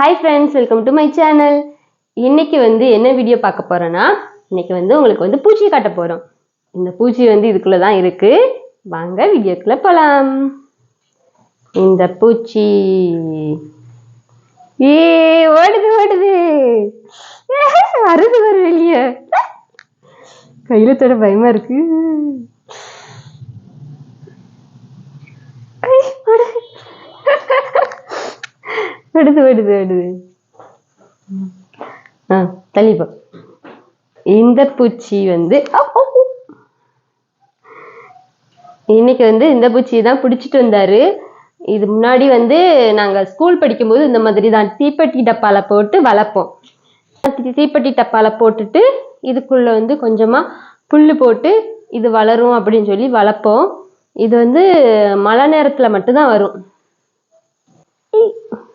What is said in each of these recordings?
Hi friends welcome to my channel இன்னைக்கு வந்து என்ன வீடியோ பார்க்க போறோன்னா இன்னைக்கு வந்து உங்களுக்கு வந்து பூச்சி காட்ட போறோம். இந்த பூச்சி வந்து இதுக்குள்ள தான் இருக்கு. வாங்க வீடியோக்குள்ள போலாம். இந்த பூச்சி. ஏ ஓடுது ஓடுது. வருது வரும் வெளியே. கையில தொட பயமா இருக்கு ஐ, ஓடுது. விடுது விடுது விடுது ஆ தள்ளிப்போ. இந்த பூச்சி வந்து இன்னைக்கு வந்து இந்த பூச்சி தான் பிடிச்சிட்டு வந்தாரு. இது முன்னாடி வந்து நாங்க ஸ்கூல் படிக்கும்போது இந்த மாதிரி தான் தீப்பெட்டி டப்பால போட்டு வளர்ப்போம். தீப்பெட்டி டப்பால போட்டுட்டு இதுக்குள்ள வந்து கொஞ்சமா புல்லு போட்டு இது வளரும் அப்படின்னு சொல்லி வளர்ப்போம். இது வந்து மழை நேரத்துல மட்டும்தான் வரும்.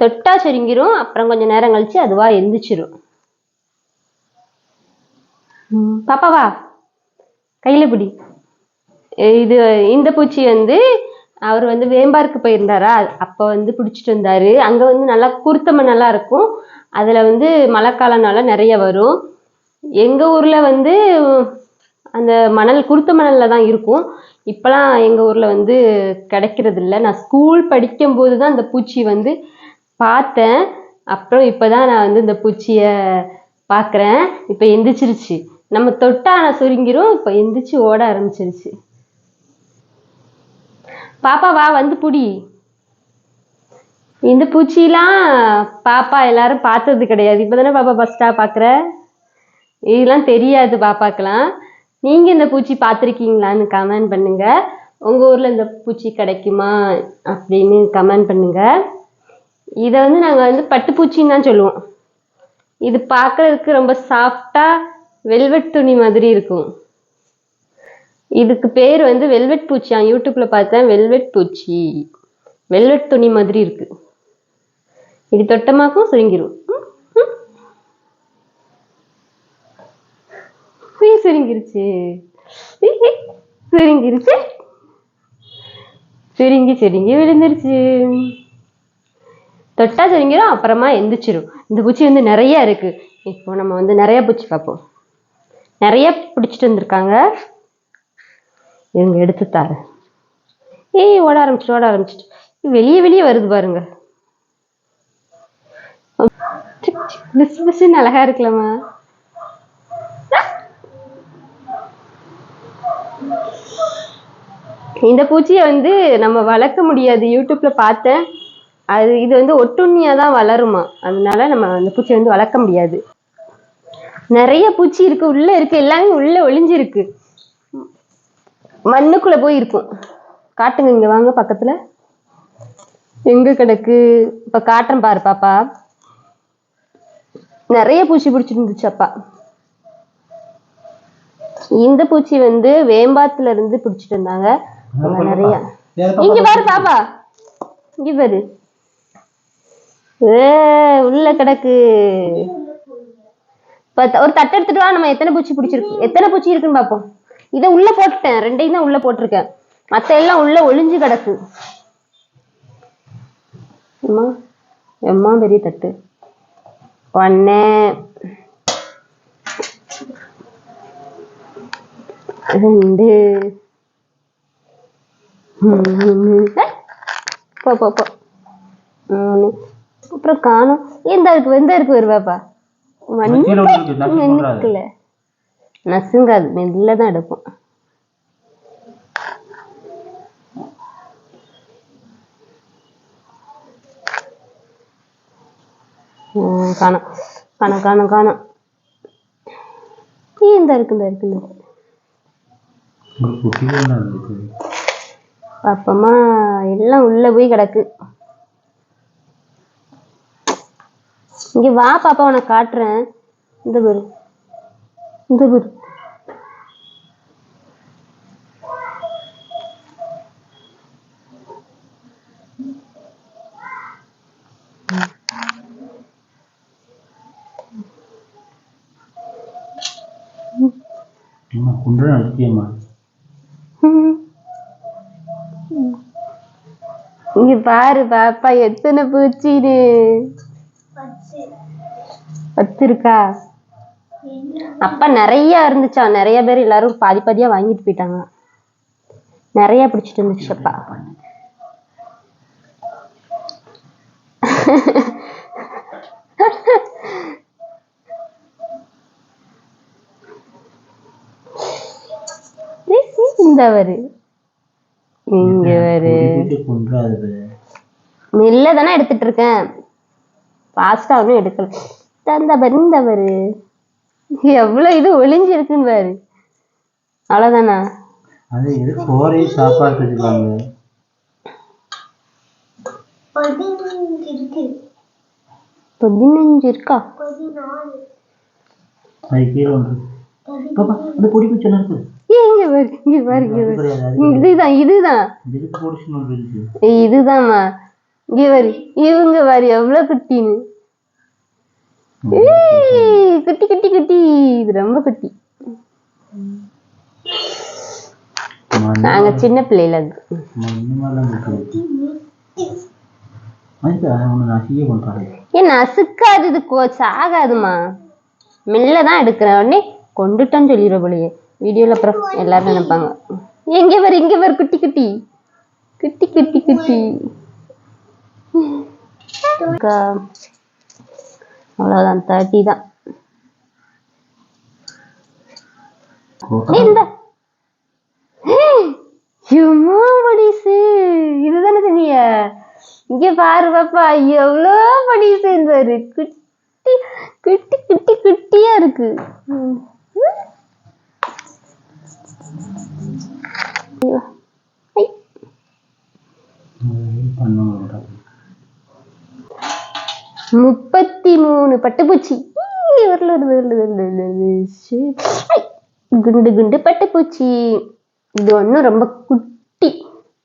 தொட்டா சுருங்கிரும் அப்புறம் கொஞ்ச நேரம் கழிச்சு அதுவா எந்திரிச்சிரும். பாப்பாவா கையில் கையில பிடி. இது இந்த பூச்சி வந்து அவர் வந்து வேம்பாருக்கு போயிருந்தாரா? அப்போ வந்து பிடிச்சிட்டு வந்தாரு. அங்க வந்து நல்லா குருத்த மண்ணெல்லாம் இருக்கும். அதுல வந்து மழைக்காலம்னால நிறைய வரும். எங்க ஊர்ல வந்து அந்த மணல் குருத்த மணல்ல தான் இருக்கும். இப்போலாம் எங்க ஊர்ல வந்து கிடைக்கிறது இல்லை நான் ஸ்கூல் படிக்கும்போது தான் அந்த பூச்சி வந்து பார்த்தேன். அப்புறம் இப்போதான் நான் வந்து இந்த பூச்சியை பார்க்குறேன் இப்போ எந்திரிச்சிருச்சு. நம்ம தொட்டா சுருங்கிரும் இப்போ எந்திரிச்சு ஓட ஆரம்பிச்சிருச்சு. பாப்பா வா வந்து புடி. இந்த பூச்சிலாம் பாப்பா எல்லாரும் பார்த்தது கிடையாது. இப்போ தானே பாப்பா ஃபஸ்ட்டாக பார்க்குற இதெல்லாம் தெரியாது பாப்பாக்கெலாம் நீங்கள் இந்த பூச்சி பார்த்துருக்கீங்களான்னு கமெண்ட் பண்ணுங்க. உங்கள் ஊரில் இந்த பூச்சி கிடைக்குமா அப்படின்னு கமெண்ட் பண்ணுங்கள் இதை வந்து நாங்கள் வந்து பட்டுப்பூச்சின்னு தான் சொல்லுவோம். இது பார்க்கறதுக்கு ரொம்ப சாஃப்டா வெல்வெட் துணி மாதிரி இருக்கும். இதுக்கு பேர் வந்து வெல்வெட் பூச்சியா யூடியூப்ல பார்த்தேன் வெல்வெட் பூச்சி. வெல்வெட் துணி மாதிரி இருக்கு. இது தொட்டமாக்கும் சுருங்கிரும். ம், ம். சுருங்கிருச்சு. சுருங்கிருச்சு. சுருங்கி சுருங்கி விழுந்துருச்சு. தொட்டா சுருங்கிரும் அப்புறமா எந்திரிச்சிரும். இந்த பூச்சி வந்து நிறைய இருக்கு. இப்போ நம்ம வந்து நிறைய பூச்சி பார்ப்போம். நிறைய பிடிச்சிட்டு வந்திருக்காங்க. இவங்க எடுத்து தாரு ஏய் ஓட ஆரம்பிச்சிட்டு ஓட ஆரம்பிச்சிட்டு வெளியே வெளியே வருது பாருங்க. பிசு பிசுன்னு அழகா இருக்கலாமா? இந்த பூச்சியை வந்து நம்ம வளர்க்க முடியாது. யூடியூப்ல பார்த்தேன். அது இது வந்து ஒட்டுண்ணியா தான் வளருமா? அதனால நம்ம அந்த பூச்சியை வந்து வளர்க்க முடியாது. நிறைய பூச்சி இருக்கு உள்ள இருக்கு எல்லாமே உள்ள ஒளிஞ்சிருக்கு. மண்ணுக்குள்ள போய் இருக்கும். காட்டுங்க இங்க வாங்க பக்கத்துல. எங்க கிடக்கு? இப்ப காட்டுறேன் பாரு பாப்பா. நிறைய பூச்சி பிடிச்சிட்டு இருந்துச்சு அப்பா. இந்த பூச்சி வந்து வேம்பாத்துல இருந்து பிடிச்சிட்டு இருந்தாங்க. நிறைய. இங்க பாரு பாப்பா. இங்க பாரு. உள்ள கிடக்கு. பத்த- ஒரு தட்டை எடுத்துட்டு வா நம்ம எத்தனை பூச்சி பிடிச்சிருக்கு? எத்தனை பூச்சி இருக்குன்னு பாப்போம். இதை உள்ள போட்டுட்டேன். ரெண்டையும் தான் உள்ள போட்டிருக்கேன். மத்த எல்லாம் உள்ள ஒளிஞ்சு கிடக்கு. அம்மா எம்மா பெரிய தட்டு. ஒன்னு ரெண்டு. போ போ போ. மூணு. அப்புறம் காணும். எந்த இருக்கு எந்த இருக்கு வருவாப்பா. நிக்கல நசுங்காது மெல்ல தான் எடுப்போம். காணோம். காணோம் காணோம் காணோம். இந்த இருக்கு இந்த இருக்கு அப்பமா எல்லாம் உள்ள போய் கிடக்கு. இங்க வா பாப்பா உனக்கு காட்டுறேன். இந்த பாரு இந்த பாரு குன்ற. இங்க பாரு பாப்பா எத்தனை பூச்சின்னு. பத்து இருக்கா அப்ப நிறைய இருந்துச்சா? நிறைய பேர் எல்லாரும் பாதி பாதியா வாங்கிட்டு போயிட்டாங்க. நிறைய பிடிச்சிட்டு இருந்துச்சு அப்பா. இந்த வரு இங்க வரு மெல்ல தானே எடுத்துட்டு இருக்கேன். ஃபாஸ்டா ஒன்றும் எடுக்கல. தந்த பாரு இந்த பாரு எவ்வளவு இது ஒளிஞ்சிருக்குன்னு பாரு. அவ்வளவுதானா? அது இது சோறே சாப்பாடு வச்சுருக்காங்க பதினஞ்சு இருக்கா. இதுதான் இதுதான். இங்க பாரு இவங்க பாரு எவ்வளவு குட்டின்னு. குட்டி குட்டி குட்டி. இது ரொம்ப குட்டி. நாங்க சின்ன பிள்ளைல ஏன் நசுக்காது இது கோ சாகாதுமா மெல்ல தான் எடுக்கிறேன் உடனே கொண்டுட்டேன்னு சொல்லிடுற போலயே. வீடியோல அப்புறம் எல்லாரும் நினைப்பாங்க. எங்க வர இங்க வர குட்டி குட்டி. குட்டி குட்டி குட்டி. அவ்வளவுதான் தேர்ட்டி தான். இந்த எம்மா படிசு. இதுதானே சொன்னீங்க இங்க பாரு பாப்பா. எவ்வளோ படிசு பாரு குட்டி குட்டி குட்டி குட்டியா இருக்கு. முப்பத்தி மூணு பட்டுப்பூச்சி குண்டு குண்டு பட்டுப்பூச்சி. இது ஒன்றும் ரொம்ப குட்டி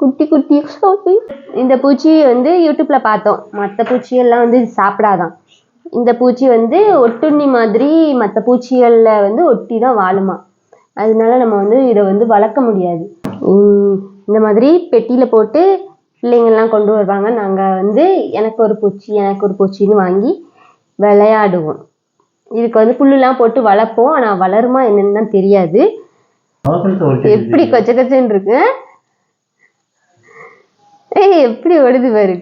குட்டி குட்டி. இந்த பூச்சி வந்து யூடியூப்ல பார்த்தோம். மற்ற பூச்சியெல்லாம் வந்து சாப்பிடாதான். இந்த பூச்சி வந்து ஒட்டுண்ணி மாதிரி மற்ற பூச்சிகள்ல வந்து ஒட்டி தான் வாழுமா. அதனால நம்ம வந்து இதை வந்து வளர்க்க முடியாது. இந்த மாதிரி பெட்டியில போட்டு பிள்ளைங்கள்லாம் கொண்டு வருவாங்க. நாங்கள் வந்து எனக்கு ஒரு பூச்சி எனக்கு ஒரு பூச்சின்னு வாங்கி விளையாடுவோம். இதுக்கு வந்து புல்லுலாம் போட்டு வளர்ப்போம். ஆனால் வளருமா என்னன்னு தான் தெரியாது. எப்படி கொச்ச கொச்சன்னு இருக்கு. ஏய் எப்படி ஓடுது பாரு.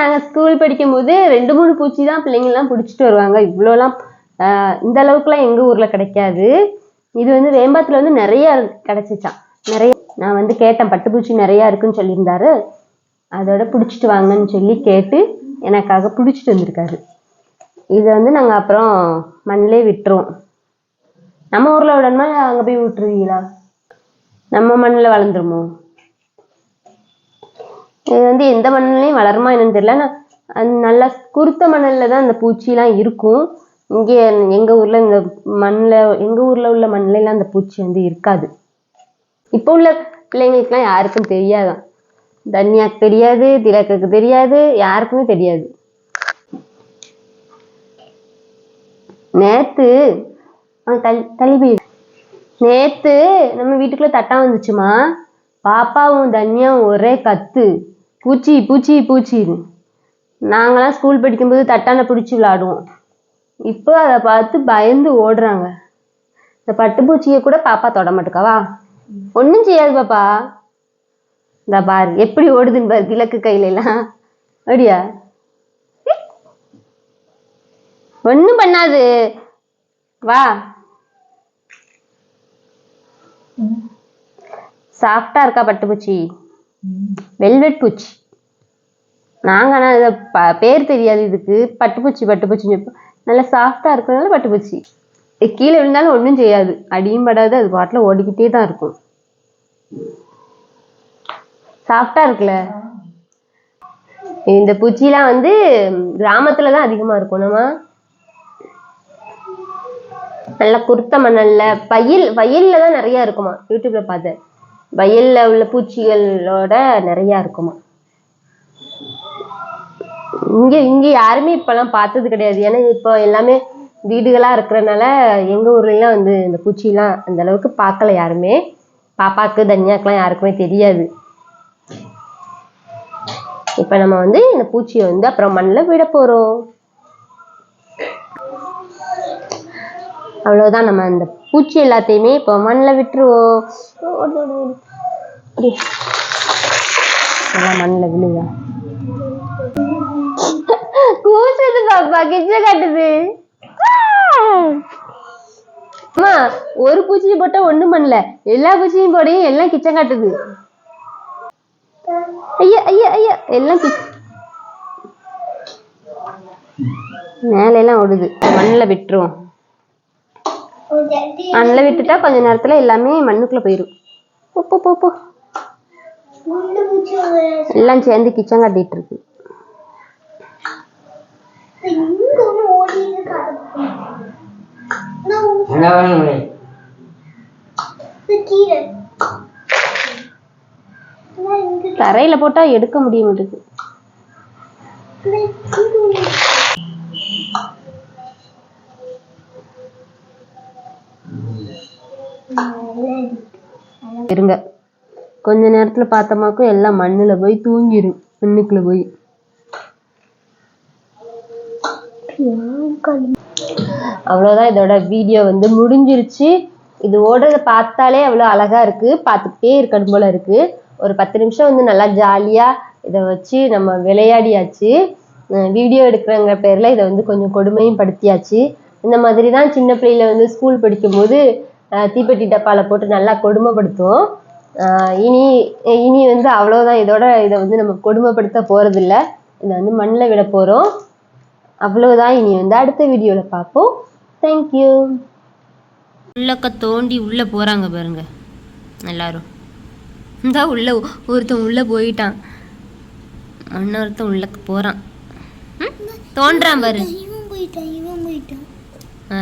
நாங்கள் ஸ்கூல் படிக்கும்போது ரெண்டு மூணு பூச்சி தான் பிள்ளைங்கள்லாம் பிடிச்சிட்டு வருவாங்க. இவ்வளோலாம் இந்த அளவுக்குலாம் எங்கள் ஊரில் கிடைக்காது. இது வந்து வேம்பாத்தில் வந்து நிறைய கிடச்சிச்சான் நிறைய நான் வந்து கேட்டேன் பட்டுப்பூச்சி நிறையா இருக்குன்னு சொல்லியிருந்தாரு. அதோட பிடிச்சிட்டு வாங்கன்னு சொல்லி கேட்டு எனக்காக பிடிச்சிட்டு வந்திருக்காரு. இதை வந்து நாங்கள் அப்புறம் மண்ணிலே விட்டுருவோம். நம்ம ஊரில் விடணுமா அங்கே போய் விட்டுருவீங்களா? நம்ம மண்ணில் வளர்ந்துருமோ? இது வந்து எந்த மண்ணிலையும் வளருமா என்னன்னு தெரியல. ஆனா, நல்லா குருத்த மணல்ல தான் அந்த பூச்சிலாம் இருக்கும். இங்கே எங்கள் ஊரில் இந்த மண்ணில் எங்கள் ஊரில் உள்ள மண்ணிலலாம் அந்த பூச்சி வந்து இருக்காது. இப்போ உள்ள பிள்ளைங்களுக்குலாம் யாருக்கும் தெரியாதான் தன்யாக்கு தெரியாது திலக்குக்கு தெரியாது யாருக்குமே தெரியாது. நேத்து தள்ளி நேத்து நம்ம வீட்டுக்குள்ள தட்டா வந்துச்சுமா? பாப்பாவும் தன்யாவும் ஒரே கத்து. பூச்சி பூச்சி பூச்சின்னு. நாங்களாம் ஸ்கூல் படிக்கும்போது தட்டான பிடிச்சி விளாடுவோம் இப்போ அதை பார்த்து பயந்து ஓடுறாங்க. இந்த பட்டுப்பூச்சியை கூட பாப்பா தொட மாட்டுக்காவா ஒன்றும் செய்யாது பாப்பா. இந்த பாரு எப்படி ஓடுதுன்னு பாரு கிழக்கு கையில எல்லாம் அப்படியா? ஒன்றும் பண்ணாது. வா. சாஃப்டா இருக்கா பட்டுப்பூச்சி? வெல்வெட் பூச்சி. நாங்க ஆனா ப- பேர் தெரியாது இதுக்கு. பட்டுப்பூச்சி பட்டுப்பூச்சி நல்லா சாஃப்டா இருக்கிறதுனால பட்டுப்பூச்சி. கீழே விழுந்தாலும் ஒன்றும் செய்யாது. அடியும் படாது அது பாட்டில் ஓடிக்கிட்டே தான் இருக்கும். சாஃப்டா இருக்குல்ல? இந்த பூச்சிலாம் வந்து கிராமத்துல தான் அதிகமா இருக்கும். நம்ம நல்ல குருத்த மணல்ல வயல் வயல்ல தான் நிறைய இருக்குமா? யூடியூப்ல பார்த்தேன். வயல்ல உள்ள பூச்சிகளோட நிறைய இருக்குமா? இங்க இங்க யாருமே இப்பெல்லாம் பார்த்தது கிடையாது. ஏன்னா இப்போ எல்லாமே வீடுகளா இருக்கிறனால எங்க ஊர்ல எல்லாம் வந்து இந்த பூச்சிலாம் அந்த அளவுக்கு பார்க்கல யாருமே. பாப்பாக்கு தனியாக்கெலாம் யாருக்குமே தெரியாது. இப்போ நம்ம வந்து இந்த பூச்சியை வந்து அப்புறம் மண்ணில் விட போகிறோம் அவ்வளோதான் நம்ம அந்த பூச்சி எல்லாத்தையுமே இப்போ மண்ணில் விட்டுருவோம். எல்லாம் மண்ணில் விழுதா? கூசுது பாப்பா கிச்ச காட்டுது. அம்மா ஒரு பூச்சியை போட்டா ஒண்ணும் பண்ணல. எல்லா பூச்சியும் போடையும் எல்லாம் கிச்சன் காட்டுது. ஐயா ஐயா ஐயா எல்லாம் மேல எல்லாம் ஓடுது. மண்ணில் விட்டுருவோம். மண்ணில் விட்டுட்டா கொஞ்ச நேரத்துல எல்லாமே மண்ணுக்குள்ள போயிடும் போ போ, போ போ. எல்லாம் சேர்ந்து கிச்சன் காட்டிட்டு இருக்கு. என்ன வேணும் தரையில போட்டா எடுக்க முடிய மாட்டேங்குது. இருங்க. கொஞ்ச நேரத்துல பார்த்தோமாக்கும் எல்லாம் மண்ணுல போய் தூங்கிடும் மண்ணுக்குள்ள போய். அவ்வளோதான் இதோட வீடியோ வந்து முடிஞ்சிருச்சு. இது ஓடுறத பார்த்தாலே அவ்வளோ அழகா இருக்கு. பார்த்துக்கிட்டே இருக்கணும் போல இருக்கு. ஒரு பத்து நிமிஷம் வந்து நல்லா ஜாலியா இதை வச்சு நம்ம விளையாடியாச்சு. வீடியோ எடுக்கிறங்கிற பேர்ல இதை வந்து கொஞ்சம் கொடுமையும் படுத்தியாச்சு. இந்த மாதிரி தான் சின்ன பிள்ளையில வந்து ஸ்கூல் படிக்கும்போது தீப்பெட்டி டப்பால போட்டு நல்லா கொடுமைப்படுத்துவோம். இனி இனி வந்து அவ்வளோதான் இதோட இதை வந்து நம்ம கொடுமைப்படுத்த போகிறதில்ல இதை வந்து மண்ணில் விட போகிறோம் அவ்வளவுதான். இனி வந்து அடுத்த வீடியோவில் பார்ப்போம். தேங்க்யூ உள்ளக்க தோண்டி உள்ளே போகிறாங்க பாருங்க. எல்லாரும். இந்தா உள்ள ஒருத்தன் உள்ளே போயிட்டான். இன்னொருத்தன் உள்ள போகிறான் தோன்றான் பாரு. இவன் போயிட்டான் இவன் போயிட்டான். ஆ,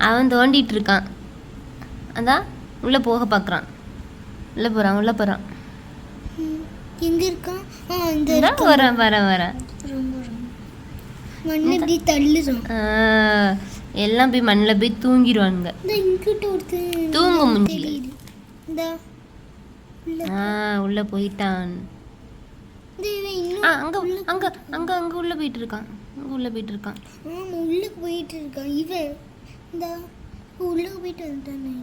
அவன் தோண்டிட்டு இருக்கான் அதான் உள்ளே போக பார்க்குறான் உள்ளே போகிறான் உள்ளே போகிறான் ம். எங்க இருக்கான்? ஆ இந்த இந்தா வரேன். வரேன் வரேன் ரொம்ப ரொம்ப மண்ணு இப்படி தள்ளுறான் ஆ, எல்லாம் போய் மண்ணில் போய் தூங்கிடுவானுங்க. தூங்க இந்த ஆ உள்ள போயிட்டான். அங்க அங்க அங்க அங்க உள்ள போயிட்டு இருக்கான். அங்க உள்ள போயிட்டு இருக்கான். ஆமா உள்ளுக்கு போயிட்டு இருக்கான். இவன் இந்த உள்ளுக்கு போயிட்டு வந்துட்டான்.